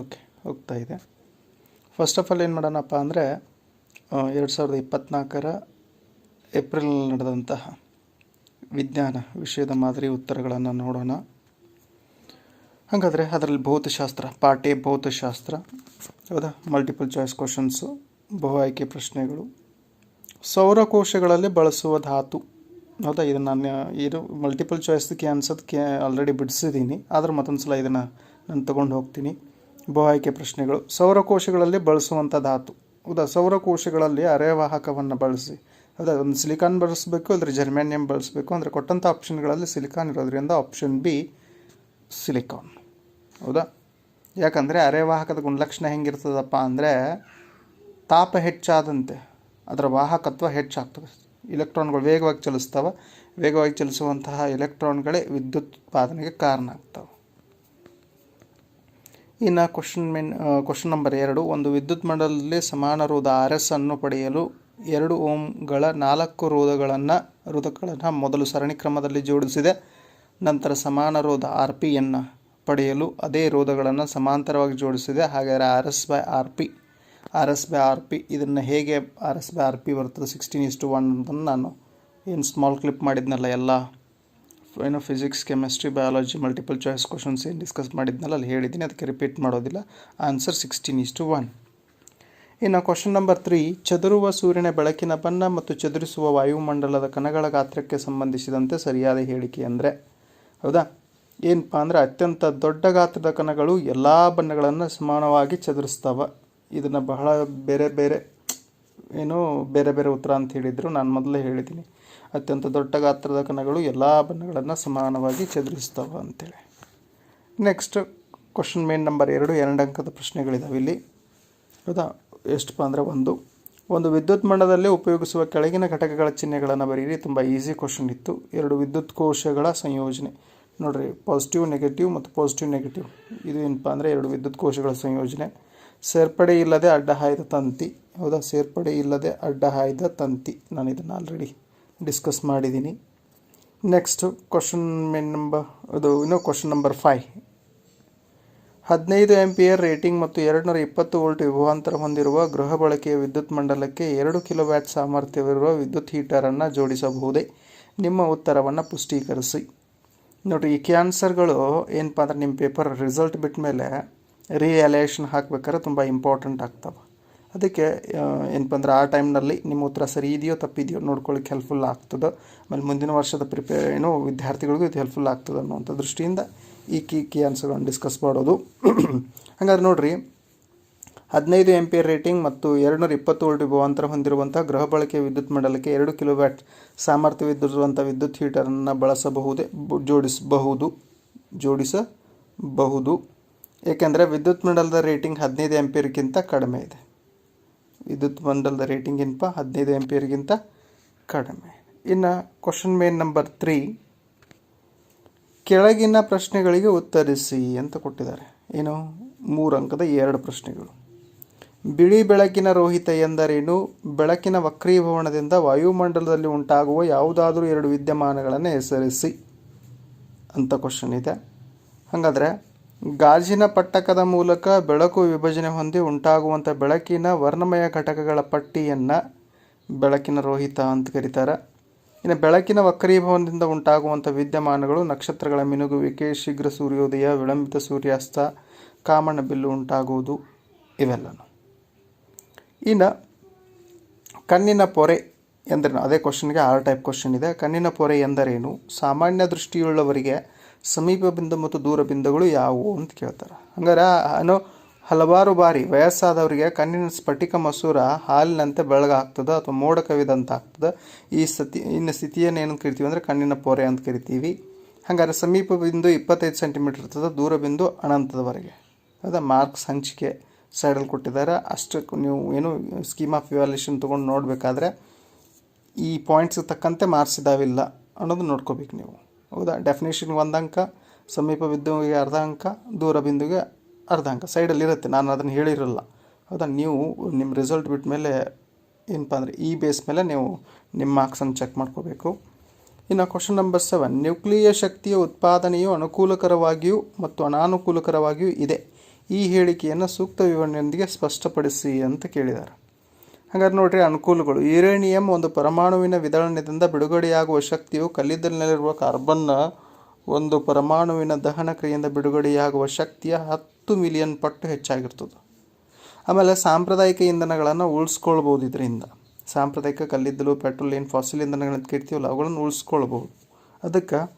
Okay, ಹೋಗ್ತಾ ಇದೆ. First of all ಏನು ಮಾಡೋಣಪ್ಪ ಅಂದರೆ ಎರಡು ಸಾವಿರದ ಇಪ್ಪತ್ತ್ನಾಲ್ಕರ ಏಪ್ರಿಲ್ ನಡೆದಂತಹ ವಿಜ್ಞಾನ ವಿಷಯದ ಮಾದರಿ ಉತ್ತರಗಳನ್ನು ನೋಡೋಣ. ಹಾಗಾದರೆ ಅದರಲ್ಲಿ ಭೌತಶಾಸ್ತ್ರ, ಪಾಠ ಭೌತಶಾಸ್ತ್ರ, ಹೌದಾ? ಮಲ್ಟಿಪಲ್ ಚಾಯ್ಸ್ ಕ್ವಶನ್ಸು ಬಹು ಆಯ್ಕೆ ಪ್ರಶ್ನೆಗಳು. ಸೌರಕೋಶಗಳಲ್ಲಿ ಬಳಸುವ ಧಾತು, ಹೌದಾ? ಇದು ನಾನು, ಇದು ಮಲ್ಟಿಪಲ್ ಚಾಯ್ಸ್ಗೆ ಅನ್ಸೋದಕ್ಕೆ ಆಲ್ರೆಡಿ ಬಿಡಿಸಿದ್ದೀನಿ. ಆದ್ರೆ ಮತ್ತೊಂದು ಸಲ ಇದನ್ನು ನಾನು ತೊಗೊಂಡು ಹೋಗ್ತೀನಿ. ಆಯ್ಕೆ ಪ್ರಶ್ನೆಗಳು. ಸೌರಕೋಶಗಳಲ್ಲಿ ಬಳಸುವಂಥ ಧಾತು. ಹೌದಾ? ಸೌರಕೋಶಗಳಲ್ಲಿ ಅರೆವಾಹಕವನ್ನು ಬಳಸಿ. ಹೌದಾ? ಒಂದು ಸಿಲಿಕಾನ್ ಬಳಸಬೇಕು ಅಂದರೆ ಜರ್ಮೇನಿಯಂ ಬಳಸಬೇಕು, ಅಂದರೆ ಕೊಟ್ಟಂಥ ಆಪ್ಷನ್ಗಳಲ್ಲಿ ಸಿಲಿಕಾನ್ ಇರೋದ್ರಿಂದ ಆಪ್ಷನ್ ಬಿ ಸಿಲಿಕಾನ್. ಹೌದಾ? ಯಾಕಂದರೆ ಅರೆವಾಹಕದ ಗುಣಲಕ್ಷಣ ಹೆಂಗಿರ್ತದಪ್ಪ ಅಂದರೆ ತಾಪ ಹೆಚ್ಚಾದಂತೆ, ಅದರ ವಾಹಕತ್ವ ಹೆಚ್ಚಾಗ್ತದೆ. ಇಲೆಕ್ಟ್ರಾನ್ಗಳು ವೇಗವಾಗಿ ಚಲಿಸ್ತವೆ. ವೇಗವಾಗಿ ಚಲಿಸುವಂತಹ ಎಲೆಕ್ಟ್ರಾನ್ಗಳೇ ವಿದ್ಯುತ್ ಉತ್ಪಾದನೆಗೆ ಕಾರಣ ಆಗ್ತವೆ. ಇನ್ನು ಕ್ವಶನ್ ಮೆನ್ ಕ್ವಶನ್ ನಂಬರ್ ಎರಡು, ಒಂದು ವಿದ್ಯುತ್ ಮಂಡಲದಲ್ಲಿ ಸಮಾನ ರೋಧ ಆರ್ ಎಸ್ ಅನ್ನು ಪಡೆಯಲು ಎರಡು ಓಮ್ಗಳ ನಾಲ್ಕು ರೋಧಗಳನ್ನು ರೋಧಗಳನ್ನು ಮೊದಲು ಸರಣಿ ಕ್ರಮದಲ್ಲಿ ಜೋಡಿಸಿದೆ. ನಂತರ ಸಮಾನ ರೋಧ ಆರ್ ಪಿಯನ್ನು ಪಡೆಯಲು ಅದೇ ರೋಧಗಳನ್ನು ಸಮಾಂತರವಾಗಿ ಜೋಡಿಸಿದೆ. ಹಾಗಾದರೆ R S by R P R S by R P ಇದನ್ನು ಹೇಗೆ R S by R P ಬರ್ತದೆ ಸಿಕ್ಸ್ಟೀನ್ ಇಸ್ ಟು ಒನ್ ಅಂತಂದು ನಾನು ಏನು ಸ್ಮಾಲ್ ಕ್ಲಿಪ್ ಮಾಡಿದ್ನಲ್ಲ, ಎಲ್ಲ ಏನೋ physics chemistry biology multiple choice questions ಏನು ಡಿಸ್ಕಸ್ ಮಾಡಿದ್ನಲ್ಲ, ಅಲ್ಲಿ ಹೇಳಿದ್ದೀನಿ ಅದಕ್ಕೆ ರಿಪೀಟ್ ಮಾಡೋದಿಲ್ಲ. Answer sixteen is to one ಇನ್ನು ಕ್ವಶನ್ ನಂಬರ್ ತ್ರೀ ಚದುರುವ ಸೂರ್ಯನ ಬೆಳಕಿನ ಬಣ್ಣ ಮತ್ತು ಚದುರಿಸುವ ವಾಯುಮಂಡಲದ ಕಣಗಳ ಗಾತ್ರಕ್ಕೆ ಸಂಬಂಧಿಸಿದಂತೆ ಸರಿಯಾದ ಹೇಳಿಕೆ ಅಂದರೆ, ಹೌದಾ? ಏನಪ್ಪ ಅಂದರೆ, ಅತ್ಯಂತ ದೊಡ್ಡ ಗಾತ್ರದ ಕಣಗಳು ಎಲ್ಲ ಬಣ್ಣಗಳನ್ನು ಸಮಾನವಾಗಿ ಚದುರಿಸ್ತವೆ. ಇದನ್ನು ಬಹಳ ಬೇರೆ ಬೇರೆ ಏನು ಬೇರೆ ಬೇರೆ ಉತ್ತರ ಅಂತ ಹೇಳಿದರು. ನಾನು ಮೊದಲೇ ಹೇಳಿದ್ದೀನಿ. ಅತ್ಯಂತ ದೊಡ್ಡ ಗಾತ್ರದ ಕಣಗಳು ಎಲ್ಲ ಬಣ್ಣಗಳನ್ನು ಸಮಾನವಾಗಿ ಚದುರಿಸ್ತಾವೆ ಅಂತೇಳಿ. ನೆಕ್ಸ್ಟ್ ಕ್ವಶನ್ ಮೇನ್ ನಂಬರ್ ಎರಡು ಎರಡು ಅಂಕದ ಪ್ರಶ್ನೆಗಳಿದಾವೆ ಇಲ್ಲಿ. ಹೌದಾ? ಎಷ್ಟಪ್ಪ ಅಂದರೆ ಒಂದು. ಒಂದು ವಿದ್ಯುತ್ ಮಂಡಲದಲ್ಲಿ ಉಪಯೋಗಿಸುವ ಕೆಳಗಿನ ಘಟಕಗಳ ಚಿಹ್ನೆಗಳನ್ನು ಬರೀರಿ. ತುಂಬ ಈಸಿ ಕ್ವಶನ್ ಇತ್ತು. ಎರಡು ವಿದ್ಯುತ್ ಕೋಶಗಳ ಸಂಯೋಜನೆ. ನೋಡಿರಿ ಪಾಸಿಟಿವ್ ನೆಗೆಟಿವ್ ಮತ್ತು ಪಾಸಿಟಿವ್ ನೆಗೆಟಿವ್ ಇದು ಏನಪ್ಪ ಅಂದರೆ ಎರಡು ವಿದ್ಯುತ್ ಕೋಶಗಳ ಸಂಯೋಜನೆ. ಸೇರ್ಪಡೆ ಇಲ್ಲದೆ ಅಡ್ಡ ಹಾಯ್ದ ತಂತಿ. ಹೌದಾ? ಸೇರ್ಪಡೆ ಇಲ್ಲದೆ ಅಡ್ಡ ಹಾಯ್ದ ತಂತಿ. ನಾನು ಇದನ್ನು ಆಲ್ರೆಡಿ ಡಿಸ್ಕಸ್ ಮಾಡಿದ್ದೀನಿ ನೆಕ್ಸ್ಟ್ ಕ್ವಶನ್ ಮೇನ್ ನಂಬರ್ ಅದು ಇನ್ನೂ ಕ್ವಶನ್ ನಂಬರ್ ಫೈವ್ ಹದಿನೈದು ಆಂಪಿಯರ್ ರೇಟಿಂಗ್ ಮತ್ತು ಎರಡುನೂರ ಇಪ್ಪತ್ತು ವೋಲ್ಟ್ ವಿಭವಾಂತರ ಹೊಂದಿರುವ ಗೃಹ ಬಳಕೆಯ ವಿದ್ಯುತ್ ಮಂಡಲಕ್ಕೆ ಎರಡು ಕಿಲೋವ್ಯಾಟ್ ಸಾಮರ್ಥ್ಯವಿರುವ ವಿದ್ಯುತ್ ಹೀಟರನ್ನು ಜೋಡಿಸಬಹುದೇ? ನಿಮ್ಮ ಉತ್ತರವನ್ನು ಪುಷ್ಟೀಕರಿಸಿ. ನೋಡಿರಿ ಈ ಕ್ಯಾನ್ಸರ್ಗಳು ಏನಪ್ಪ ಅಂದ್ರೆ ನಿಮ್ಮ ಪೇಪರ್ ರಿಸಲ್ಟ್ ಬಿಟ್ಟ ಮೇಲೆ ರಿಅಲ್ಯೂಷನ್ ಹಾಕ್ಬೇಕಾದ್ರೆ ತುಂಬ ಇಂಪಾರ್ಟೆಂಟ್ ಆಗ್ತವೆ. ಅದಕ್ಕೆ ಏನಪ್ಪ ಅಂದ್ರೆ ಆ ಟೈಮ್ನಲ್ಲಿ ನಿಮ್ಮ ಉತ್ತರ ಸರಿ ಇದೆಯೋ, ತಪ್ಪಿದೆಯೋ ನೋಡ್ಕೊಳ್ಳಿಕ್ಕೆ ಹೆಲ್ಪ್ಫುಲ್ ಆಗ್ತದೆ. ಆಮೇಲೆ ಮುಂದಿನ ವರ್ಷದ ಪ್ರಿಪೇರ್ ಏನು ವಿದ್ಯಾರ್ಥಿಗಳಿಗೂ ಇದು ಹೆಲ್ಪ್ಫುಲ್ ಆಗ್ತದೆ ಅನ್ನುವಂಥ ದೃಷ್ಟಿಯಿಂದ ಈ ಕಿ ಕಿ ಆನ್ಸರ್ಗಳನ್ನು ಡಿಸ್ಕಸ್ ಮಾಡೋದು. ಹಾಗಾದ್ರೆ ನೋಡಿರಿ, ಹದಿನೈದು ಎಂ ಪಿ ರೇಟಿಂಗ್ ಮತ್ತು ಎರಡುನೂರ ಇಪ್ಪತ್ತು ವೋಲ್ಟ್ ವಿಭವಾಂತರ ಹೊಂದಿರುವಂಥ ಗೃಹ ಬಳಕೆ ವಿದ್ಯುತ್ ಮಂಡಲಕ್ಕೆ ಎರಡು ಕಿಲೋವ್ಯಾಟ್ ಸಾಮರ್ಥ್ಯವಿದ್ದಿರುವಂಥ ವಿದ್ಯುತ್ ಹೀಟರನ್ನು ಬಳಸಬಹುದೇ? ಜೋಡಿಸಬಹುದು. ಜೋಡಿಸಬಹುದು. ಏಕೆಂದರೆ ವಿದ್ಯುತ್ ಮಂಡಲದ ರೇಟಿಂಗ್ ಹದಿನೈದು ಎಂಪಿಯರ್ಗಿಂತ ಕಡಿಮೆ ಇದೆ. ವಿದ್ಯುತ್ ಮಂಡಲದ ರೇಟಿಂಗ್ ಏನಪ್ಪ? ಹದಿನೈದು ಎಂಪಿಯರ್ಗಿಂತ ಕಡಿಮೆ ಇನ್ನು ಕ್ವಶನ್ ಮೇನ್ ನಂಬರ್ ತ್ರೀ ಕೆಳಗಿನ ಪ್ರಶ್ನೆಗಳಿಗೆ ಉತ್ತರಿಸಿ ಅಂತ ಕೊಟ್ಟಿದ್ದಾರೆ. ಏನು? ಮೂರು ಅಂಕದ ಎರಡು ಪ್ರಶ್ನೆಗಳು. ಬಿಳಿ ಬೆಳಕಿನ ರೋಹಿತ ಎಂದರೇನು? ಬೆಳಕಿನ ವಕ್ರೀಭವನದಿಂದ ವಾಯುಮಂಡಲದಲ್ಲಿ ಉಂಟಾಗುವ ಯಾವುದಾದರೂ ಎರಡು ವಿದ್ಯಮಾನಗಳನ್ನು ಹೆಸರಿಸಿ ಅಂತ ಕ್ವಶನ್ ಇದೆ. ಹಾಗಾದರೆ ಗಾಜಿನ ಪಟ್ಟಕದ ಮೂಲಕ ಬೆಳಕು ವಿಭಜನೆ ಹೊಂದಿ ಉಂಟಾಗುವಂಥ ಬೆಳಕಿನ ವರ್ಣಮಯ ಘಟಕಗಳ ಪಟ್ಟಿಯನ್ನು ಬೆಳಕಿನ ರೋಹಿತ ಅಂತ ಕರೀತಾರೆ. ಇನ್ನು ಬೆಳಕಿನ ವಕ್ರೀಭವನದಿಂದ ಉಂಟಾಗುವಂಥ ವಿದ್ಯಮಾನಗಳು ನಕ್ಷತ್ರಗಳ ಮಿನುಗುವಿಕೆ, ಶೀಘ್ರ ಸೂರ್ಯೋದಯ, ವಿಳಂಬಿತ ಸೂರ್ಯಾಸ್ತ ಕಾಮನ ಬಿಲ್ಲು ಉಂಟಾಗುವುದು ಇವೆಲ್ಲನು. ಇನ್ನು ಕಣ್ಣಿನ ಪೊರೆ ಎಂದರೇನು? ಅದೇ ಕ್ವಶನ್ಗೆ ಆರು ಟೈಪ್ ಕ್ವಶನ್ ಇದೆ. ಕಣ್ಣಿನ ಪೊರೆ ಎಂದರೇನು? ಸಾಮಾನ್ಯ ದೃಷ್ಟಿಯುಳ್ಳವರಿಗೆ ಸಮೀಪ ಬಿಂದು ಮತ್ತು ದೂರ ಬಿಂದುಗಳು ಯಾವುವು ಅಂತ ಕೇಳ್ತಾರೆ. ಹಂಗಾರೆ ಏನೋ ಹಲವಾರು ಬಾರಿ ವಯಸ್ಸಾದವರಿಗೆ ಕಣ್ಣಿನ ಸ್ಫಟಿಕ ಮಸೂರ ಹಾಲಿನಂತೆ ಬೆಳಗಾಗ್ತದೆ ಅಥವಾ ಮೋಡ ಕವಿದಂತ ಆಗ್ತದೆ ಈ ಸ್ಥಿತಿ ಇನ್ನ ಸ್ಥಿತಿಯನ್ನು ಏನು ಕರಿತೀವಿ ಅಂದರೆ ಕಣ್ಣಿನ ಪೊರೆ ಅಂತ ಕರಿತೀವಿ. ಹಾಗಾದ್ರೆ ಸಮೀಪ ಬಿಂದು ಇಪ್ಪತ್ತೈದು ಸೆಂಟಿಮೀಟರ್ ಇರ್ತದೆ ದೂರ ಬಿಂದು ಅನಂತದವರೆಗೆ. ಅದ ಮಾರ್ಕ್ಸ್ ಹಂಚಿಕೆ ಸೈಡಲ್ಲಿ ಕೊಟ್ಟಿದ್ದಾರೆ. ಅಷ್ಟಕ್ಕೆ ನೀವು ಏನು ಸ್ಕೀಮ್ ಆಫ್ ಇವ್ಯಾಲ್ಯೂಷನ್ ತೊಗೊಂಡು ನೋಡಬೇಕಾದ್ರೆ ಈ ಪಾಯಿಂಟ್ಸ್ಗೆ ತಕ್ಕಂತೆ ಮಾರ್ಕ್ಸ್ ಇದಾವಿಲ್ಲ ಅನ್ನೋದು ನೋಡ್ಕೋಬೇಕು ನೀವು. ಹೌದಾ? ಡೆಫಿನೇಷನ್ಗೆ ಒಂದು ಅಂಕ ಸಮೀಪ ಬಿಂದುವಿಗೆ ಅರ್ಧ ಅಂಕ ದೂರ ಬಿಂದುಗೆ ಅರ್ಧ ಅಂಕ ಸೈಡಲ್ಲಿ ಇರುತ್ತೆ, ನಾನು ಅದನ್ನು ಹೇಳಿರಲ್ಲ. ಹೌದಾ? ನೀವು ನಿಮ್ಮ ರಿಸಲ್ಟ್ ಬಿಟ್ಟ ಮೇಲೆ ಏನಪ್ಪ ಅಂದರೆ, ಈ ಬೇಸ್ ಮೇಲೆ ನೀವು ನಿಮ್ಮ ಮಾರ್ಕ್ಸನ್ನು ಚೆಕ್ ಮಾಡ್ಕೋಬೇಕು. ಇನ್ನು ಕ್ವಶನ್ ನಂಬರ್ ಸೆವೆನ್ ನ್ಯೂಕ್ಲಿಯ ಶಕ್ತಿಯ ಉತ್ಪಾದನೆಯು ಅನುಕೂಲಕರವಾಗಿಯೂ ಮತ್ತು ಅನಾನುಕೂಲಕರವಾಗಿಯೂ ಇದೆ. ಈ ಹೇಳಿಕೆಯನ್ನು ಸೂಕ್ತ ವಿವರಣೆಯೊಂದಿಗೆ ಸ್ಪಷ್ಟಪಡಿಸಿ ಅಂತ ಕೇಳಿದ್ದಾರೆ. ಹಾಗಾದ್ರೆ ನೋಡ್ರಿ, ಅನುಕೂಲಗಳು. ಯುರೇನಿಯಂ ಒಂದು ಪರಮಾಣುವಿನ ವಿದಳನದಿಂದ ಬಿಡುಗಡೆಯಾಗುವ ಶಕ್ತಿಯು ಕಲ್ಲಿದ್ದಲಿನಲ್ಲಿರುವ ಕಾರ್ಬನ್ನ ಒಂದು ಪರಮಾಣುವಿನ ದಹನ ಕ್ರಿಯೆಯಿಂದ ಬಿಡುಗಡೆಯಾಗುವ ಶಕ್ತಿಯ ಹತ್ತು ಮಿಲಿಯನ್ ಪಟ್ಟು ಹೆಚ್ಚಾಗಿರ್ತದೆ. ಆಮೇಲೆ ಸಾಂಪ್ರದಾಯಿಕ ಇಂಧನಗಳನ್ನು ಉಳಿಸ್ಕೊಳ್ಬೋದು ಇದರಿಂದ. ಸಾಂಪ್ರದಾಯಿಕ ಕಲ್ಲಿದ್ದಲು, ಪೆಟ್ರೋಲ್, ಏನು ಫಾಸಿಲ್ ಇಂಧನಗಳನ್ನು ಕೇಳ್ತೀವಲ್ಲ, ಅವುಗಳನ್ನು ಉಳಿಸ್ಕೊಳ್ಬೋದು. ಅದಕ್ಕೆ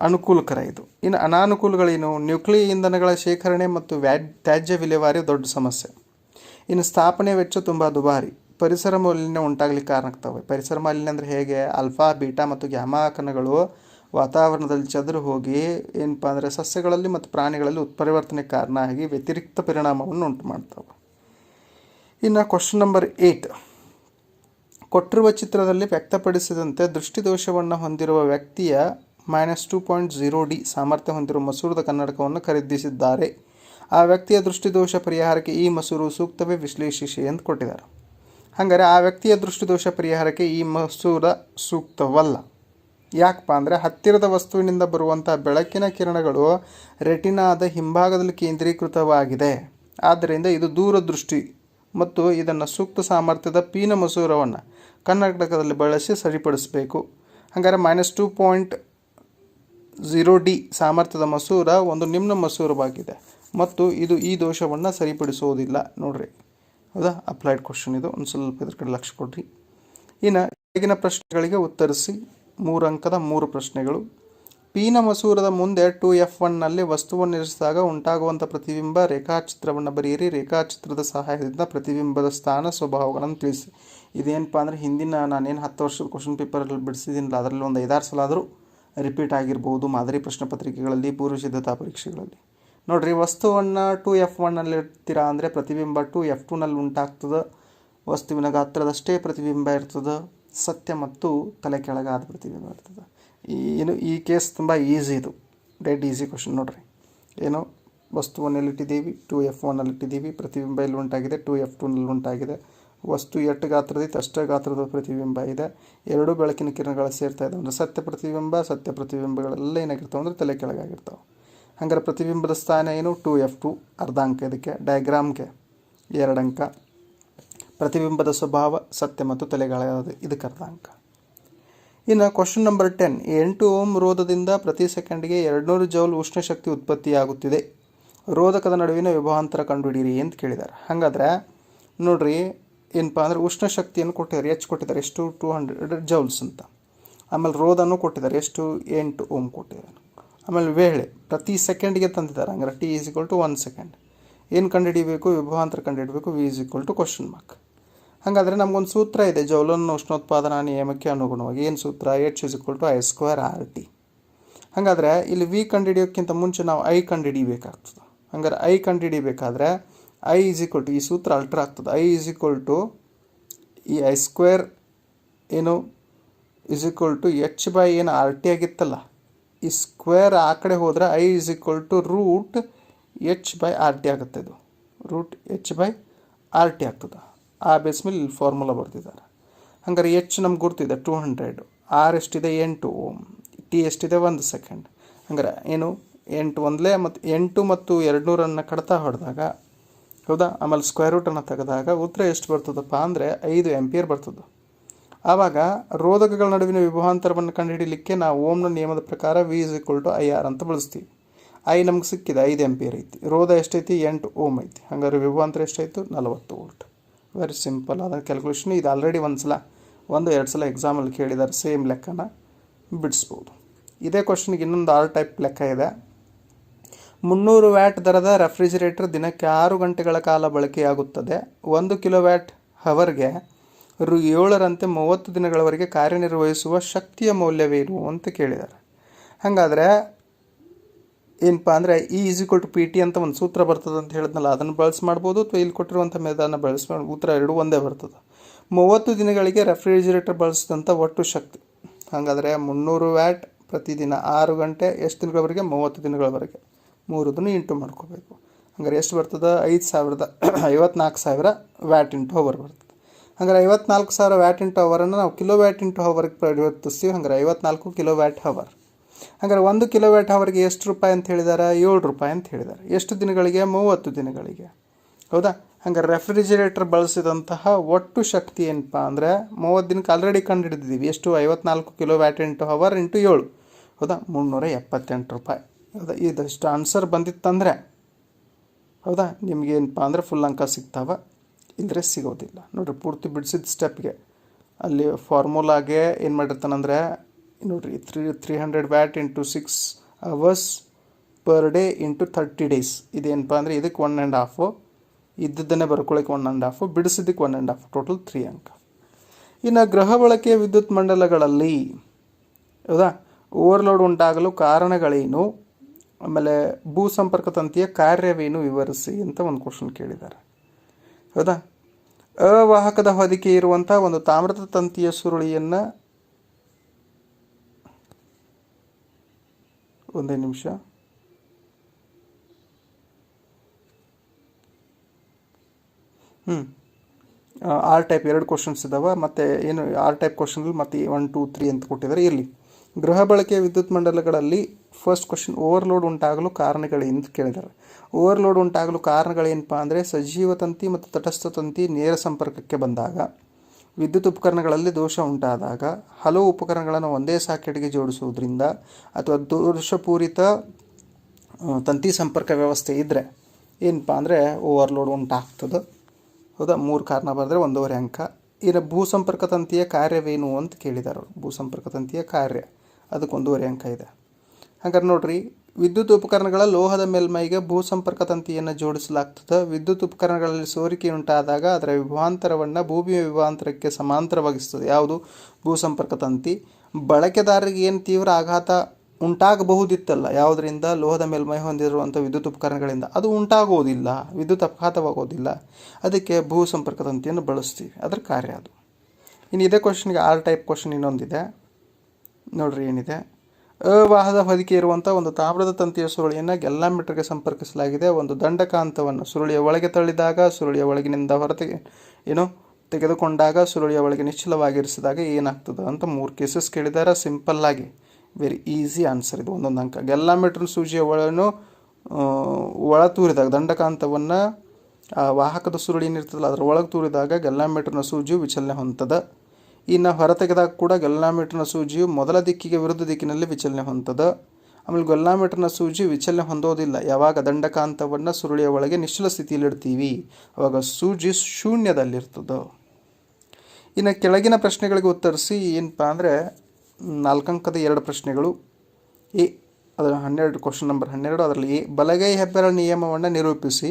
ಅನುಕೂಲಕರ ಇದು. ಇನ್ನು ಅನಾನುಕೂಲಗಳೇನು? ನ್ಯೂಕ್ಲಿಯರ್ ಇಂಧನಗಳ ಶೇಖರಣೆ ಮತ್ತು ವ್ಯಾ ತ್ಯಾಜ್ಯ ವಿಲೇವಾರಿ ದೊಡ್ಡ ಸಮಸ್ಯೆ. ಇನ್ನು ಸ್ಥಾಪನೆ ವೆಚ್ಚ ತುಂಬ ದುಬಾರಿ. ಪರಿಸರ ಮಾಲಿನ್ಯ ಉಂಟಾಗಲಿಕ್ಕೆ ಕಾರಣ ಆಗ್ತವೆ ಪರಿಸರ ಮಾಲಿನ್ಯ ಅಂದರೆ ಹೇಗೆ? ಅಲ್ಫಾ, ಬೀಟಾ ಮತ್ತು ಗ್ಯಾಮಾ ಕಣಗಳು ವಾತಾವರಣದಲ್ಲಿ ಚದುರು ಹೋಗಿ ಏನಪ್ಪ ಅಂದರೆ ಸಸ್ಯಗಳಲ್ಲಿ ಮತ್ತು ಪ್ರಾಣಿಗಳಲ್ಲಿ ಉತ್ಪರಿವರ್ತನೆ ಕಾರಣ ಆಗಿ ವ್ಯತಿರಿಕ್ತ ಪರಿಣಾಮವನ್ನು ಉಂಟು ಮಾಡ್ತವೆ ಇನ್ನು ಕ್ವಶನ್ ನಂಬರ್ ಏಯ್ಟ್ ಕೊಟ್ಟಿರುವ ಚಿತ್ರದಲ್ಲಿ ವ್ಯಕ್ತಪಡಿಸಿದಂತೆ ದೃಷ್ಟಿದೋಷವನ್ನು ಹೊಂದಿರುವ ವ್ಯಕ್ತಿಯ minus two point zero D ಸಾಮರ್ಥ್ಯ ಹೊಂದಿರುವ ಮಸೂರದ ಕನ್ನಡಕವನ್ನು ಖರೀದಿಸಿದ್ದಾರೆ. ಆ ವ್ಯಕ್ತಿಯ ದೃಷ್ಟಿದೋಷ ಪರಿಹಾರಕ್ಕೆ ಈ ಮಸೂರು ಸೂಕ್ತವೇ ವಿಶ್ಲೇಷಿಸಿ ಎಂದು ಕೊಟ್ಟಿದ್ದಾರೆ. ಹಾಗಾದರೆ ಆ ವ್ಯಕ್ತಿಯ ದೃಷ್ಟಿದೋಷ ಪರಿಹಾರಕ್ಕೆ ಈ ಮಸೂರ ಸೂಕ್ತವಲ್ಲ. ಯಾಕಪ್ಪ ಅಂದರೆ ಹತ್ತಿರದ ವಸ್ತುವಿನಿಂದ ಬರುವಂಥ ಬೆಳಕಿನ ಕಿರಣಗಳು ರೆಟಿನಾದ ಹಿಂಭಾಗದಲ್ಲಿ ಕೇಂದ್ರೀಕೃತವಾಗಿದೆ. ಆದ್ದರಿಂದ ಇದು ದೂರದೃಷ್ಟಿ ಮತ್ತು ಇದನ್ನು ಸೂಕ್ತ ಸಾಮರ್ಥ್ಯದ ಪೀನ ಮಸೂರವನ್ನು ಕರ್ನಾಟಕದಲ್ಲಿ ಬಳಸಿ ಸರಿಪಡಿಸಬೇಕು. ಹಾಗಾದರೆ minus two point zero D ಸಾಮರ್ಥ್ಯದ ಮಸೂರ ಒಂದು ನಿಮ್ನ ಮಸೂರವಾಗಿದೆ. ಮತ್ತು ಇದು ಈ ದೋಷವನ್ನು ಸರಿಪಡಿಸುವುದಿಲ್ಲ. ನೋಡ್ರಿ. ಹೌದಾ? ಅಪ್ಲೈಡ್ ಕ್ವಶನ್ ಇದು. ಒಂದು ಸ್ವಲ್ಪ ಇದ್ರ ಕಡೆ ಲಕ್ಷ್ಯ ಕೊಡ್ರಿ. ಇನ್ನು ಕೆಳಗಿನ ಪ್ರಶ್ನೆಗಳಿಗೆ ಉತ್ತರಿಸಿ ಮೂರು ಅಂಕದ ಮೂರು ಪ್ರಶ್ನೆಗಳು. ಪೀನ ಮಸೂರದ ಮುಂದೆ ಟು ಎಫ್ ಒನ್ನಲ್ಲಿ ವಸ್ತುವನ್ನು ಇರಿಸಿದಾಗ ಉಂಟಾಗುವಂಥ ಪ್ರತಿಬಿಂಬ ರೇಖಾಚಿತ್ರವನ್ನು ಬರೆಯಿರಿ. ರೇಖಾಚಿತ್ರದ ಸಹಾಯದಿಂದ ಪ್ರತಿಬಿಂಬದ ಸ್ಥಾನ, ಸ್ವಭಾವಗಳನ್ನು ತಿಳಿಸಿ. ಇದೇನಪ್ಪ ಅಂದರೆ ಹಿಂದಿನ ನಾನೇನು ಹತ್ತು ವರ್ಷದ ಕ್ವಶನ್ ಪೇಪರಲ್ಲಿ ಬಿಡಿಸಿದ್ದೀನಲ್ಲ ಅದರಲ್ಲಿ ಒಂದು ಐದಾರು ಸಲ ಆದರೂ ರಿಪೀಟ್ ಆಗಿರ್ಬೋದು ಮಾದರಿ ಪ್ರಶ್ನೆ ಪತ್ರಿಕೆಗಳಲ್ಲಿ ಪೂರ್ವ ಸಿದ್ಧತಾ ಪರೀಕ್ಷೆಗಳಲ್ಲಿ. ನೋಡ್ರಿ, ವಸ್ತುವನ್ನು ಟು ಎಫ್ ಒನ್ನಲ್ಲಿ ಇಡ್ತೀರಾ ಅಂದರೆ ಪ್ರತಿಬಿಂಬ ಟು ಎಫ್ ಟೂನಲ್ಲಿ ಉಂಟಾಗ್ತದೆ. ವಸ್ತುವಿನ ಗಾತ್ರದಷ್ಟೇ ಪ್ರತಿಬಿಂಬ ಇರ್ತದೆ. ಸತ್ಯ ಮತ್ತು ತಲೆ ಕೆಳಗಾದ ಪ್ರತಿಬಿಂಬ ಇರ್ತದೆ. ಏನು, ಈ ಕೇಸ್ ತುಂಬ ಈಸಿ ಇದು. ಡೆಡ್ ಈಸಿ ಕ್ವಶನ್ ನೋಡ್ರಿ. ಏನು ವಸ್ತುವನ್ನು ಎಲ್ಲಿಟ್ಟಿದ್ದೀವಿ ಟು ಎಫ್ ಒನ್ನಲ್ಲಿ ಇಟ್ಟಿದ್ದೀವಿ ಪ್ರತಿಬಿಂಬ ಇಲ್ಲಿ ಉಂಟಾಗಿದೆ ಟು ಎಫ್ ಟೂನಲ್ಲಿ ಉಂಟಾಗಿದೆ. ವಸ್ತು ಎಷ್ಟು ಗಾತ್ರದಿತ್ತು ಅಷ್ಟೇ ಗಾತ್ರದ ಪ್ರತಿಬಿಂಬ ಇದೆ. ಎರಡೂ ಬೆಳಕಿನ ಕಿರಣಗಳು ಸೇರ್ತಾ ಇದ್ದಾವೆ ಅಂದರೆ ಸತ್ಯ ಪ್ರತಿಬಿಂಬ, ಸತ್ಯ ಪ್ರತಿಬಿಂಬಗಳೆಲ್ಲ ಏನಾಗಿರ್ತಾವೆ ಅಂದರೆ ತಲೆ ಕೆಳಗಾಗಿರ್ತಾವೆ. ಹಂಗಾರೆ ಪ್ರತಿಬಿಂಬದ ಸ್ಥಾನ ಏನು? ಟು ಎಫ್ ಟು ಅರ್ಧ ಅಂಕ ಇದಕ್ಕೆ ಡಯಾಗ್ರಾಮ್ಗೆ ಎರಡು ಅಂಕ. ಪ್ರತಿಬಿಂಬದ ಸ್ವಭಾವ, ಸತ್ಯ ಮತ್ತು ತಲೆಗಳದು ಇದಕ್ಕೆ ಅರ್ಧ ಅಂಕ. ಇನ್ನು ಕ್ವಶನ್ ನಂಬರ್ ಟೆನ್ ಎಂಟು ಓಮ್ ರೋಧದಿಂದ ಪ್ರತಿ ಸೆಕೆಂಡ್ಗೆ ಎರಡುನೂರು ಜೌಲ್ ಉಷ್ಣ ಶಕ್ತಿ ಉತ್ಪತ್ತಿಯಾಗುತ್ತಿದೆ. ರೋಧಕದ ನಡುವಿನ ವಿಭವಾಂತರ ಕಂಡುಹಿಡಿಯಿರಿ ಅಂತ ಕೇಳಿದ್ದಾರೆ. ಹಾಗಾದ್ರೆ, ನೋಡ್ರಿ, ಏನಪ್ಪ ಅಂದರೆ ಉಷ್ಣ ಶಕ್ತಿಯನ್ನು ಕೊಟ್ಟಿದ್ದಾರೆ ಎಷ್ಟು ಕೊಟ್ಟಿದ್ದಾರೆ, ಎಷ್ಟು? ಟೂ ಹಂಡ್ರೆಡ್ ಜೌಲ್ಸ್ ಅಂತ. ಆಮೇಲೆ ರೋಧನೂ ಕೊಟ್ಟಿದ್ದಾರೆ, ಎಷ್ಟು? ಎಂಟು ಓಮ್ ಕೊಟ್ಟಿದ್ದಾರೆ. ಆಮೇಲೆ ವೇಳೆ ಪ್ರತಿ ಸೆಕೆಂಡ್ಗೆ ತಂದಿದ್ದಾರೆ, ಹಂಗಾರೆ T is equal to one second ಏನು ಕಂಡುಹಿಡಿಬೇಕು? ವಿಭವಾಂತರ ಕಂಡುಹಿಡಬೇಕು V is equal to question mark ಹಾಗಾದರೆ ನಮಗೊಂದು ಸೂತ್ರ ಇದೆ ಜೌಲನ್ನ ಉಷ್ಣೋತ್ಪಾದನಾ ನಿಯಮಕ್ಕೆ ಅನುಗುಣವಾಗಿ. ಏನು ಸೂತ್ರ? H is equal to I square R T ಹಾಗಾದರೆ ಇಲ್ಲಿ ವಿ ಕಂಡುಹಿಡಿಯೋಕ್ಕಿಂತ ಮುಂಚೆ ನಾವು ಐ ಕಂಡುಹಿಡಿಬೇಕಾಗ್ತದೆ. ಹಂಗಾರೆ ಐ ಕಂಡುಹಿಡಿಬೇಕಾದ್ರೆ ಐ ಈಸ್ ಈಕ್ವಲ್ ಟು ಈ ಸೂತ್ರ ಅಲ್ಟ್ರ್ ಆಗ್ತದೆ. ಐ ಈಸ್ ಈಕ್ವಲ್ ಟು ಈ ಐ ಸ್ಕ್ವೇರ್ ಏನು? Is equal to H by ಏನು ಆರ್ ಟಿ ಆಗಿತ್ತಲ್ಲ. ಈ ಸ್ಕ್ವೇರ್ ಆ ಕಡೆ ಹೋದರೆ I is equal to root H by R T ಆಗುತ್ತೆ ಇದು. Root H by R T ಆಗ್ತದೆ. ಆ ಬೇಸ್ ಮೇಲೆ ಇಲ್ಲಿ ಫಾರ್ಮುಲಾ ಬರ್ತಿದ್ದಾರೆ ಹಂಗಾರೆ ಎಚ್ ನಮ್ಗೆ ಗುರ್ತಿದೆ ಟೂ ಹಂಡ್ರೆಡ್ ಆರ್ ಎಷ್ಟಿದೆ? ಎಂಟು. ಟಿ ಎಷ್ಟಿದೆ? ಒಂದು ಸೆಕೆಂಡ್ ಹಂಗಾರೆ ಏನು? ಎಂಟು ಒಂದಲೇ ಮತ್ತು ಎಂಟು ಮತ್ತು ಎರಡು ನೂರನ್ನು ಕಡ್ತಾ ಹೊಡೆದಾಗ, ಹೌದಾ? ಆಮೇಲೆ ಸ್ಕ್ವೇರ್ ರೂಟನ್ನು ತೆಗೆದಾಗ ಉತ್ತರ ಎಷ್ಟು ಬರ್ತದಪ್ಪ ಅಂದರೆ ಐದು ಎಂಪಿಯರ್ ಬರ್ತದೆ. ಆವಾಗ ರೋಧಕಗಳ ನಡುವಿನ ವಿಭವಾಂತರವನ್ನು ಕಂಡುಹಿಡಿಯಲಿಕ್ಕೆ ನಾವು ಓಮ್ನ ನಿಯಮದ ಪ್ರಕಾರ V is equal to I R ಅಂತ ಬಳಸ್ತೀವಿ. ಐ ನಮ್ಗೆ ಸಿಕ್ಕಿದೆ ಐದು ಎಂಪಿಯರ್ ಐತಿ. ರೋಧ ಎಷ್ಟೈತಿ? ಎಂಟು ಓಮ್ ಐತಿ. ಹಾಗಾದ್ರೆ ವಿಭವಾಂತರ ಎಷ್ಟಾಯಿತು? ನಲವತ್ತು ವೋಲ್ಟ್ ವೆರಿ ಸಿಂಪಲ್ ಅದ ಕ್ಯಾಲ್ಕುಲೇಷನ್ ಇದು ಆಲ್ರೆಡಿ ಒಂದು ಸಲ, ಒಂದು ಎರಡು ಸಲ ಎಕ್ಸಾಮಲ್ಲಿ ಕೇಳಿದ್ದಾರೆ ಸೇಮ್ ಲೆಕ್ಕನ ಬಿಡಿಸ್ಬೋದು. ಇದೇ ಕ್ವಶನ್ಗೆ ಇನ್ನೊಂದು ಆರ್ ಟೈಪ್ ಲೆಕ್ಕ ಇದೆ. ಮುನ್ನೂರು ವ್ಯಾಟ್ ದರದ ರೆಫ್ರಿಜಿರೇಟರ್ ದಿನಕ್ಕೆ ಆರು ಗಂಟೆಗಳ ಕಾಲ ಬಳಕೆಯಾಗುತ್ತದೆ. ಒಂದು ಕಿಲೋ ವ್ಯಾಟ್ ಹವರ್ಗೆ ರು ಏಳರಂತೆ ಮೂವತ್ತು ದಿನಗಳವರೆಗೆ ಕಾರ್ಯನಿರ್ವಹಿಸುವ ಶಕ್ತಿಯ ಮೌಲ್ಯವೇನು ಅಂತ ಕೇಳಿದ್ದಾರೆ. ಹಾಗಾದರೆ ಏನಪ್ಪ ಅಂದರೆ ಈ ಈಸ್ ಈಕ್ವಲ್ ಪಿ ಟಿ ಅಂತ ಒಂದು ಸೂತ್ರ ಬರ್ತದೆ ಅಂತ ಹೇಳಿದ್ನಲ್ಲ, ಅದನ್ನು ಬಳಸಿ ಮಾಡ್ಬೋದು ಅಥವಾ ಇಲ್ಲಿ ಕೊಟ್ಟಿರುವಂಥ ಮೇಧಾನ ಬಳಸಿ ಮಾಡಿ ಉತ್ತರ ಎರಡು ಒಂದೇ ಬರ್ತದೆ. ಮೂವತ್ತು ದಿನಗಳಿಗೆ ರೆಫ್ರಿಜಿರೇಟರ್ ಬಳಸಿದಂಥ ಒಟ್ಟು ಶಕ್ತಿ. ಹಾಗಾದರೆ ಮುನ್ನೂರು ವ್ಯಾಟ್ ಪ್ರತಿದಿನ ಆರು ಗಂಟೆ, ಎಷ್ಟು ದಿನಗಳವರೆಗೆ? ಮೂವತ್ತು ದಿನಗಳವರೆಗೆ. ಮೂರದನ್ನು ಇಂಟು ಮಾಡ್ಕೋಬೇಕು. ಹಂಗಾರೆ ಎಷ್ಟು ಬರ್ತದೆ? ಐದು ಸಾವಿರದ, ಐವತ್ನಾಲ್ಕು ಸಾವಿರ ವ್ಯಾಟ್ ಇಂಟು ಅವರ್ ಬರ್ತದೆ. ಹಂಗಾರೆ ಐವತ್ನಾಲ್ಕು ಸಾವಿರ ವ್ಯಾಟ್ ಇಂಟು ಅವರನ್ನು ನಾವು ಕಿಲೋ ವ್ಯಾಟ್ ಇಂಟು ಹವರ್ಗೆ ಪರಿವರ್ತಿಸ್ತೀವಿ ಹಂಗಾರೆ ಐವತ್ನಾಲ್ಕು ಕಿಲೋ ವ್ಯಾಟ್ ಹವರ್. ಹಂಗಾರೆ ಒಂದು ಕಿಲೋವ್ಯಾಟ್ ಹವರ್ಗೆ ಎಷ್ಟು ರೂಪಾಯಿ ಅಂತ ಹೇಳಿದ್ದಾರೆ ಏಳು ರೂಪಾಯಿ ಅಂತ ಹೇಳಿದ್ದಾರೆ ಎಷ್ಟು ದಿನಗಳಿಗೆ? ಮೂವತ್ತು ದಿನಗಳಿಗೆ. ಹೌದಾ? ಹಂಗಾರೆ ರೆಫ್ರಿಜಿರೇಟರ್ ಬಳಸಿದಂತಹ ಒಟ್ಟು ಶಕ್ತಿ ಏನಪ್ಪ ಅಂದರೆ ಮೂವತ್ತು ದಿನಕ್ಕೆ ಆಲ್ರೆಡಿ ಕಂಡು ಹಿಡಿದಿದ್ದೀವಿ ಎಷ್ಟು? ಐವತ್ನಾಲ್ಕು kilo watt into hour into ಏಳು. ಹೌದಾ? ಮುನ್ನೂರ ಎಪ್ಪತ್ತೆಂಟು ರೂಪಾಯಿ. ಹೌದಾ? ಇದಷ್ಟು ಆನ್ಸರ್ ಬಂದಿತ್ತಂದರೆ. ಹೌದಾ? ನಿಮಗೇನಪ್ಪ ಅಂದರೆ ಫುಲ್ ಅಂಕ ಸಿಗ್ತಾವ. ಇಲ್ಲದ್ರೆ ಸಿಗೋದಿಲ್ಲ. ನೋಡಿರಿ, ಪೂರ್ತಿ ಬಿಡಿಸಿದ ಸ್ಟೆಪ್ಗೆ ಅಲ್ಲಿ ಫಾರ್ಮುಲಾಗೆ ಏನು ಮಾಡಿರ್ತಾನಂದರೆ, ನೋಡಿರಿ three three hundred watt into six hours per day into thirty days ಇದೇನಪ್ಪ ಅಂದರೆ, ಇದಕ್ಕೆ ಒನ್ ಆ್ಯಂಡ್ ಹಾಫು ಇದ್ದದ್ದನ್ನೇ ಬರ್ಕೊಳ್ಳೋಕೆ one and half ಬಿಡಿಸಿದ್ದಕ್ಕೆ one and half total three ಅಂಕ. ಇನ್ನು ಗ್ರಹ ಬಳಕೆಯ ವಿದ್ಯುತ್ ಮಂಡಲಗಳಲ್ಲಿ, ಹೌದಾ? ಓವರ್ಲೋಡ್ ಉಂಟಾಗಲು ಕಾರಣಗಳೇನು? ಆಮೇಲೆ ಭೂ ಸಂಪರ್ಕ ತಂತಿಯ ಕಾರ್ಯವೇನು? ವಿವರಿಸಿ ಅಂತ ಒಂದು ಕ್ವಶನ್ ಕೇಳಿದ್ದಾರೆ ಹೌದಾ? ಅವಾಹಕದ ಹೊದಿಕೆ ಇರುವಂಥ ಒಂದು ತಾಮ್ರದ ತಂತಿಯ ಸುರುಳಿಯನ್ನು ಒಂದೇ ನಿಮಿಷ. ಹ್ಞೂ ಆರ್ ಟೈಪ್ ಎರಡು ಕ್ವಶನ್ಸ್ ಇದಾವೆ. ಮತ್ತು ಏನು ಆರ್ ಟೈಪ್ ಕ್ವಶನ್ ಮತ್ತು ಒನ್ ಟೂ ತ್ರೀ ಅಂತ ಕೊಟ್ಟಿದ್ದಾರೆ. ಇರಲಿ. ಗೃಹ ಬಳಕೆಯ ವಿದ್ಯುತ್ ಮಂಡಲಗಳಲ್ಲಿ ಫಸ್ಟ್ ಕ್ವಶನ್ ಓವರ್ಲೋಡ್ ಉಂಟಾಗಲು ಕಾರಣಗಳೇನು ಎಂದು ಕೇಳಿದ್ದಾರೆ. ಓವರ್ಲೋಡ್ ಉಂಟಾಗಲು ಕಾರಣಗಳೇನಪ್ಪ ಅಂದರೆ ಸಜೀವ ತಂತಿ ಮತ್ತು ತಟಸ್ಥ ತಂತಿ ನೇರ ಸಂಪರ್ಕಕ್ಕೆ ಬಂದಾಗ, ವಿದ್ಯುತ್ ಉಪಕರಣಗಳಲ್ಲಿ ದೋಷ ಉಂಟಾದಾಗ, ಹಲವು ಉಪಕರಣಗಳನ್ನು ಒಂದೇ ಸಾಕೆಟ್ಗೆ ಜೋಡಿಸುವುದರಿಂದ ಅಥವಾ ದೋಷಪೂರಿತ ತಂತಿ ಸಂಪರ್ಕ ವ್ಯವಸ್ಥೆ ಇದ್ದರೆ ಏನಪ್ಪ ಅಂದರೆ ಓವರ್ಲೋಡ್ ಉಂಟಾಗ್ತದೆ. ಹೌದಾ? ಮೂರು ಕಾರಣ ಬರೆದ್ರೆ ಒಂದೂವರೆ ಅಂಕ. ಇನ್ನು ಭೂ ಸಂಪರ್ಕ ತಂತಿಯ ಕಾರ್ಯವೇನು ಅಂತ ಕೇಳಿದ್ದಾರೆ ಭೂಸಂಪರ್ಕ ಭೂ ಸಂಪರ್ಕ ತಂತಿಯ ಕಾರ್ಯ. ಅದಕ್ಕೆ ಒಂದೂವರೆ ಅಂಕ ಇದೆ. ಹಾಗಾದ್ರೆ ನೋಡ್ರಿ, ವಿದ್ಯುತ್ ಉಪಕರಣಗಳ ಲೋಹದ ಮೇಲ್ಮೈಗೆ ಭೂ ಸಂಪರ್ಕ ತಂತಿಯನ್ನು ಜೋಡಿಸಲಾಗ್ತದೆ. ವಿದ್ಯುತ್ ಉಪಕರಣಗಳಲ್ಲಿ ಸೋರಿಕೆ ಉಂಟಾದಾಗ ಅದರ ವಿಭಾಂತರವನ್ನು ಭೂಮಿಯ ವಿಭಾಂತರಕ್ಕೆ ಸಮಾಂತರವಾಗಿಸ್ತದೆ. ಯಾವುದು? ಭೂ ಸಂಪರ್ಕ ತಂತಿ. ಬಳಕೆದಾರರಿಗೆ ಏನು ತೀವ್ರ ಆಘಾತ ಉಂಟಾಗಬಹುದಿತ್ತಲ್ಲ, ಯಾವುದರಿಂದ? ಲೋಹದ ಮೇಲ್ಮೈ ಹೊಂದಿರುವಂಥ ವಿದ್ಯುತ್ ಉಪಕರಣಗಳಿಂದ. ಅದು ಉಂಟಾಗುವುದಿಲ್ಲ, ವಿದ್ಯುತ್ ಅಪಘಾತವಾಗೋದಿಲ್ಲ ಅದಕ್ಕೆ ಭೂ ಸಂಪರ್ಕ ತಂತಿಯನ್ನು ಬಳಸ್ತೀವಿ. ಅದರ ಕಾರ್ಯ ಅದು. ಇನ್ನು ಇದೇ ಕ್ವಶನ್ಗೆ ಆರ್ ಟೈಪ್ ಕ್ವಶನ್ ಇನ್ನೊಂದಿದೆ. ನೋಡ್ರಿ ಏನಿದೆ? ಅವಾಹದ ಹೊದಿಕೆ ಇರುವಂಥ ಒಂದು ತಾಮ್ರದ ತಂತಿಯ ಸುರುಳಿಯನ್ನು ಗೆಲ್ಲಾ ಮೀಟರ್ಗೆ ಸಂಪರ್ಕಿಸಲಾಗಿದೆ. ಒಂದು ದಂಡಕಾಂತವನ್ನು ಸುರುಳಿಯ ಒಳಗೆ ತಳ್ಳಿದಾಗ, ಸುರುಳಿಯ ಒಳಗಿನಿಂದ ಹೊರತೆಗೆ ಏನು, ತೆಗೆದುಕೊಂಡಾಗ ಸುರುಳಿಯ ಒಳಗೆ ನಿಶ್ಚಲವಾಗಿರಿಸಿದಾಗ ಏನಾಗ್ತದೆ ಅಂತ ಮೂರು ಕೇಸಸ್ ಕೇಳಿದ್ದಾರೆ ಸಿಂಪಲ್ಲಾಗಿ ವೆರಿ ಈಸಿ ಆನ್ಸರ್ ಇದು. ಒಂದೊಂದು ಅಂಕ. ಗೆಲ್ಲಾ ಮೀಟರ್ ಸೂಜಿಯ ಒಳನು ಒಳ ತೂರಿದಾಗ, ದಂಡಕಾಂತವನ್ನು, ಆ, ವಾಹಕದ ಸುರುಳಿ ಏನಿರ್ತದಲ್ಲ, ಅದರ ಒಳಗೆ ತೂರಿದಾಗ ಗೆಲ್ಲಾ ಮೀಟರ್ನ ಸೂಜಿಯು ವಿಚಲನೆ ಹೊಂದದ ಇನ್ನು ಹೊರತೆಗೆದಾಗ ಕೂಡ ಗೆಲ್ಲಾಮೀಟರ್ನ ಸೂಜಿಯು ಮೊದಲ ದಿಕ್ಕಿಗೆ ವಿರುದ್ಧ ದಿಕ್ಕಿನಲ್ಲಿ ವಿಚಲನೆ ಹೊಂದದ. ಆಮೇಲೆ ಗೊಲ್ಲಾಮೀಟರ್ನ ಸೂಜಿ ವಿಚಲನೆ ಹೊಂದೋದಿಲ್ಲ. ಯಾವಾಗ ದಂಡಕಾಂತವನ್ನು ಸುರುಳಿಯ ಒಳಗೆ ನಿಶ್ಚಲ ಸ್ಥಿತಿಯಲ್ಲಿಡ್ತೀವಿ ಅವಾಗ ಸೂಜಿ ಶೂನ್ಯದಲ್ಲಿರ್ತದೆ. ಇನ್ನು ಕೆಳಗಿನ ಪ್ರಶ್ನೆಗಳಿಗೆ ಉತ್ತರಿಸಿ ಏನಪ್ಪ ಅಂದರೆ, ನಾಲ್ಕಂಕದ ಎರಡು ಪ್ರಶ್ನೆಗಳು. ಎ, ಅದರ ಹನ್ನೆರಡು ಕ್ವಶನ್ ನಂಬರ್ ಹನ್ನೆರಡು, ಅದರಲ್ಲಿ ಎ, ಬಲಗೈ ಹೆಬ್ಬೆರಳ ನಿಯಮವನ್ನು ನಿರೂಪಿಸಿ.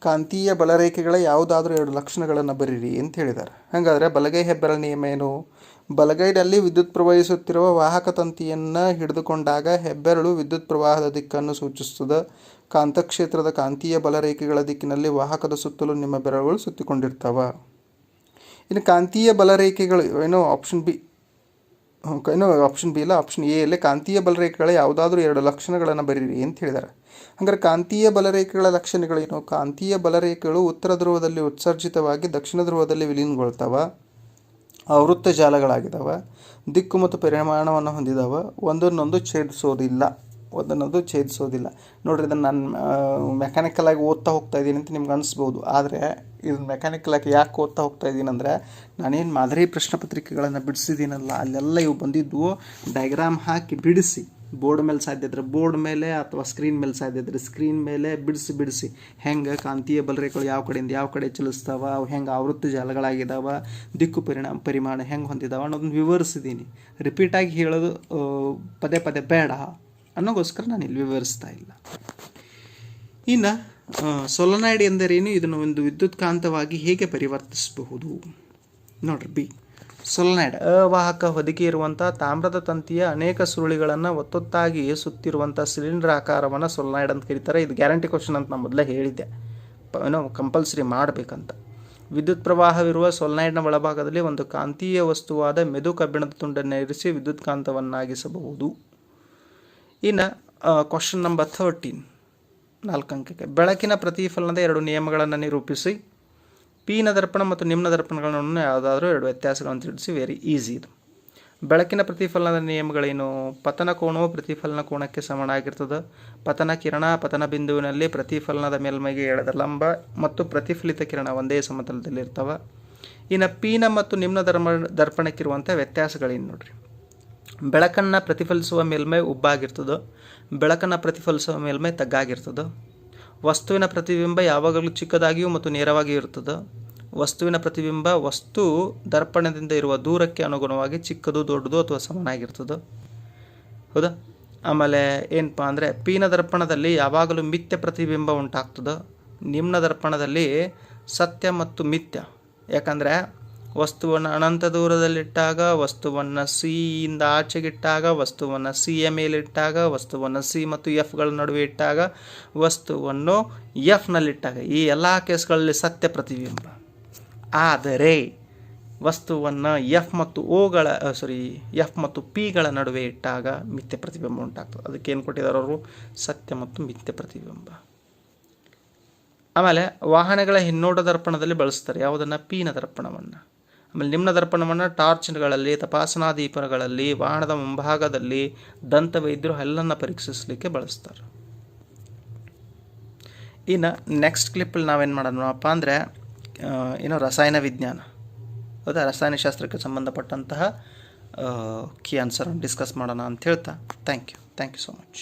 ಕಾಂತೀಯ ಬಲರೇಖೆಗಳ ಯಾವುದಾದ್ರೂ ಎರಡು ಲಕ್ಷಣಗಳನ್ನು ಬರೀರಿ ಅಂತ ಹೇಳಿದ್ದಾರೆ. ಹಾಗಾದರೆ ಬಲಗೈ ಹೆಬ್ಬೆರಳ ನಿಯಮ ಏನು? ಬಲಗೈನಲ್ಲಿ ವಿದ್ಯುತ್ ಪ್ರವಹಿಸುತ್ತಿರುವ ವಾಹಕ ತಂತಿಯನ್ನು ಹಿಡಿದುಕೊಂಡಾಗ ಹೆಬ್ಬೆರಳು ವಿದ್ಯುತ್ ಪ್ರವಾಹದ ದಿಕ್ಕನ್ನು ಸೂಚಿಸುತ್ತದೆ. ಕಾಂತಕ್ಷೇತ್ರದ ಕಾಂತೀಯ ಬಲರೇಖೆಗಳ ದಿಕ್ಕಿನಲ್ಲಿ ವಾಹಕದ ಸುತ್ತಲೂ ನಿಮ್ಮ ಬೆರಳುಗಳು ಸುತ್ತಿಕೊಂಡಿರ್ತಾವ. ಇನ್ನು ಕಾಂತೀಯ ಬಲರೇಖೆಗಳು ಏನೋ? ಆಪ್ಷನ್ ಬಿ ಏನೋ ಆಪ್ಷನ್ ಬಿ ಇಲ್ಲ. ಆಪ್ಷನ್ ಎ ಅಲ್ಲೇ ಕಾಂತೀಯ ಬಲರೇಖೆಗಳ ಯಾವುದಾದ್ರೂ ಎರಡು ಲಕ್ಷಣಗಳನ್ನು ಬರೀರಿ ಅಂತ ಹೇಳಿದ್ದಾರೆ ಹಂಗಾರೆ ಕಾಂತೀಯ ಬಲರೇಖೆಗಳ ಲಕ್ಷಣಗಳೇನು? ಕಾಂತೀಯ ಬಲರೇಖೆಗಳು ಉತ್ತರ ಧ್ರುವದಲ್ಲಿ ಉತ್ಸರ್ಜಿತವಾಗಿ ದಕ್ಷಿಣ ಧ್ರುವದಲ್ಲಿ ವಿಲೀನಗೊಳ್ತಾವ. ಆವೃತ್ತ ಜಾಲಗಳಾಗಿದ್ದಾವೆ ದಿಕ್ಕು ಮತ್ತು ಪರಿಮಾಣವನ್ನು ಹೊಂದಿದಾವೆ. ಒಂದನ್ನೊಂದು ಛೇದಿಸೋದಿಲ್ಲ. ಒಂದನ್ನೊಂದು ಛೇದಿಸೋದಿಲ್ಲ. ನೋಡ್ರಿ ಇದನ್ನು ನಾನು ಮೆಕ್ಯಾನಿಕಲ್ ಆಗಿ ಓದ್ತಾ ಹೋಗ್ತಾ ಇದ್ದೀನಿ ಅಂತ ನಿಮ್ಗೆ ಅನಿಸ್ಬೋದು. ಆದರೆ ಇದನ್ನ ಮೆಕ್ಯಾನಿಕಲ್ ಆಗಿ ಯಾಕೆ ಓದ್ತಾ ಹೋಗ್ತಾ ಇದ್ದೀನಿ ಅಂದರೆ, ನಾನೇನು ಮಾದರಿ ಪ್ರಶ್ನೆ ಪತ್ರಿಕೆಗಳನ್ನು ಬಿಡಿಸಿದ್ದೀನಲ್ಲ ಅಲ್ಲೆಲ್ಲ ಇವು ಬಂದಿದ್ವು ಡಯಾಗ್ರಾಮ್ ಹಾಕಿ ಬಿಡಿಸಿ. ಬೋರ್ಡ್ ಮೇಲೆ ಸಾಧ್ಯ ಇದ್ರೆ ಬೋರ್ಡ್ ಮೇಲೆ ಅಥವಾ ಸ್ಕ್ರೀನ್ ಮೇಲೆ ಸಾಧ್ಯ ಇದ್ರೆ ಸ್ಕ್ರೀನ್ ಮೇಲೆ ಬಿಡಿಸಿ ಬಿಡಿಸಿ. ಹೆಂಗೆ ಕಾಂತೀಯ ಬಲರೇಖೆಗಳು ಯಾವ ಕಡೆಯಿಂದ ಯಾವ ಕಡೆ ಚಲಿಸ್ತಾವ, ಅವು ಹೆಂಗೆ ಆವೃತ್ತಿ ಜಾಲಗಳಾಗಿದ್ದಾವ ದಿಕ್ಕು ಪರಿಣಾಮ ಪರಿಮಾಣ ಹೆಂಗೆ ಹೊಂದಿದಾವ ಅನ್ನೋದನ್ನ ವಿವರಿಸಿದ್ದೀನಿ ರಿಪೀಟಾಗಿ ಹೇಳೋದು ಪದೇ ಪದೇ ಬೇಡ ಅನ್ನೋಗೋಸ್ಕರ ನಾನು ಇಲ್ಲಿ ವಿವರಿಸ್ತಾ ಇಲ್ಲ. ಇನ್ನು ಸೊಲನಾಯ್ಡ್ ಎಂದರೇನು? ಇದನ್ನು ಒಂದು ವಿದ್ಯುತ್ ಕಾಂತವಾಗಿ ಹೇಗೆ ಪರಿವರ್ತಿಸಬಹುದು? ನೋಡ್ರಿ, ಬಿ. ಸೊಲನಾಯ್ಡ್. ಅವಾಹಕ ಹೊದಿಕೆ ಇರುವಂಥ ತಾಮ್ರದ ತಂತಿಯ ಅನೇಕ ಸುರುಳಿಗಳನ್ನು ಒತ್ತೊತ್ತಾಗಿ ಸುತ್ತಿರುವಂಥ ಸಿಲಿಂಡರ್ ಆಕಾರವನ್ನು ಸೊಲನಾಯ್ಡ್ ಅಂತ ಕರೀತಾರೆ. ಇದು ಗ್ಯಾರಂಟಿ ಕ್ವಶನ್ ಅಂತ ನಾನು ಮೊದಲೇ ಹೇಳಿದ್ದೆ. ಏನೋ ಕಂಪಲ್ಸರಿ ಮಾಡಬೇಕಂತ. ವಿದ್ಯುತ್ ಪ್ರವಾಹವಿರುವ ಸೊಲನಾಯ್ಡ್ನ ಒಳಭಾಗದಲ್ಲಿ ಒಂದು ಕಾಂತೀಯ ವಸ್ತುವಾದ ಮೆದು ಕಬ್ಬಿಣದ ತುಂಡನ್ನು ಇರಿಸಿ ವಿದ್ಯುತ್ ಕಾಂತವನ್ನಾಗಿಸಬಹುದು ಇನ್ನು ಕ್ವಶನ್ ನಂಬರ್ ಥರ್ಟೀನ್ ನಾಲ್ಕು ಅಂಕಕ್ಕೆ. ಬೆಳಕಿನ ಪ್ರತಿಫಲನದ ಎರಡು ನಿಯಮಗಳನ್ನು ನಿರೂಪಿಸಿ. ಪೀನ ದರ್ಪಣ ಮತ್ತು ನಿಮ್ನ ದರ್ಪಣಗಳನ್ನು ಯಾವುದಾದ್ರೂ ಎರಡು ವ್ಯತ್ಯಾಸಗಳನ್ನು ತಿಳಿಸಿ ವೆರಿ ಈಸಿ ಇದು. ಬೆಳಕಿನ ಪ್ರತಿಫಲನದ ನಿಯಮಗಳೇನು? ಪತನ ಕೋಣವು ಪ್ರತಿಫಲನ ಕೋಣಕ್ಕೆ ಸಮನಾಗಿರ್ತದೆ. ಪತನ ಕಿರಣ, ಪತನ ಬಿಂದುವಿನಲ್ಲಿ ಪ್ರತಿಫಲನದ ಮೇಲ್ಮೈಗೆ ಎಳೆದ ಲಂಬ ಮತ್ತು ಪ್ರತಿಫಲಿತ ಕಿರಣ ಒಂದೇ ಸಮತಲದಲ್ಲಿ ಇರ್ತವೆ ಇನ್ನು ಪೀನ ಮತ್ತು ನಿಮ್ನ ದರ್ಮ ದರ್ಪಣಕ್ಕಿರುವಂಥ ವ್ಯತ್ಯಾಸಗಳೇನು ನೋಡ್ರಿ. ಬೆಳಕನ್ನು ಪ್ರತಿಫಲಿಸುವ ಮೇಲ್ಮೈ ಉಬ್ಬಾಗಿರ್ತದೋ, ಬೆಳಕನ್ನು ಪ್ರತಿಫಲಿಸುವ ಮೇಲ್ಮೈ ತಗ್ಗಾಗಿರ್ತದೋ, ವಸ್ತುವಿನ ಪ್ರತಿಬಿಂಬ ಯಾವಾಗಲೂ ಚಿಕ್ಕದಾಗಿಯೂ ಮತ್ತು ನೇರವಾಗಿಯೂ ಇರ್ತದೆ ವಸ್ತುವಿನ ಪ್ರತಿಬಿಂಬ ವಸ್ತು ದರ್ಪಣದಿಂದ ಇರುವ ದೂರಕ್ಕೆ ಅನುಗುಣವಾಗಿ ಚಿಕ್ಕದು, ದೊಡ್ಡದು ಅಥವಾ ಸಮನಾಗಿರ್ತದೆ. ಹೌದಾ? ಆಮೇಲೆ ಏನಪ್ಪ ಅಂದರೆ, ಪೀನ ದರ್ಪಣದಲ್ಲಿ ಯಾವಾಗಲೂ ಮಿಥ್ಯ ಪ್ರತಿಬಿಂಬ ಉಂಟಾಗ್ತದೋ, ನಿಮ್ನ ದರ್ಪಣದಲ್ಲಿ ಸತ್ಯ ಮತ್ತು ಮಿಥ್ಯ. ಯಾಕಂದರೆ ವಸ್ತುವನ್ನು ಅನಂತ ದೂರದಲ್ಲಿಟ್ಟಾಗ ವಸ್ತುವನ್ನು ಸಿಯಿಂದ ಆಚೆಗಿಟ್ಟಾಗ ವಸ್ತುವನ್ನು ಸಿಯ ಮೇಲಿಟ್ಟಾಗ ವಸ್ತುವನ್ನು ಸಿ ಮತ್ತು ಎಫ್ಗಳ ನಡುವೆ ಇಟ್ಟಾಗ ವಸ್ತುವನ್ನು ಎಫ್ನಲ್ಲಿಟ್ಟಾಗ ಈ ಎಲ್ಲ ಕೇಸ್ಗಳಲ್ಲಿ ಸತ್ಯ ಪ್ರತಿಬಿಂಬ. ಆದರೆ ವಸ್ತುವನ್ನು ಎಫ್ ಮತ್ತು ಓಗಳ ಸಾರಿ ಎಫ್ ಮತ್ತು ಪಿಗಳ ನಡುವೆ ಇಟ್ಟಾಗ ಮಿಥ್ಯ ಪ್ರತಿಬಿಂಬ ಉಂಟಾಗ್ತದೆ. ಅದಕ್ಕೆ ಏನು ಕೊಟ್ಟಿದ್ದಾರೆ ಅವರು? ಸತ್ಯ ಮತ್ತು ಮಿಥ್ಯ ಪ್ರತಿಬಿಂಬ. ಆಮೇಲೆ ವಾಹನಗಳ ಹಿನ್ನೋಟ ದರ್ಪಣದಲ್ಲಿ ಬಳಸ್ತಾರೆ. ಯಾವುದನ್ನು? ಪೀನ ದರ್ಪಣವನ್ನು. ಆಮೇಲೆ ನಿಮ್ನ ದರ್ಪಣವನ್ನು ಟಾರ್ಚ್ಗಳಲ್ಲಿ ತಪಾಸಣಾ ದೀಪಗಳಲ್ಲಿ ವಾಹನದ ಮುಂಭಾಗದಲ್ಲಿ ದಂತ ವೈದ್ಯರು ಹಲ್ಲನ್ನು ಪರೀಕ್ಷಿಸಲಿಕ್ಕೆ ಬಳಸ್ತಾರೆ. ಇನ್ನು ನೆಕ್ಸ್ಟ್ ಕ್ಲಿಪ್ಪಲ್ಲಿ ನಾವೇನು ಮಾಡೋಣಪ್ಪ ಅಂದರೆ ಏನು ರಸಾಯನ ವಿಜ್ಞಾನ. ಹೌದಾ ರಸಾಯನಶಾಸ್ತ್ರಕ್ಕೆ ಸಂಬಂಧಪಟ್ಟಂತಹ ಕಿ ಆನ್ಸರ್ ಡಿಸ್ಕಸ್ ಮಾಡೋಣ ಅಂತ ಹೇಳ್ತಾ. Thank you thank you so much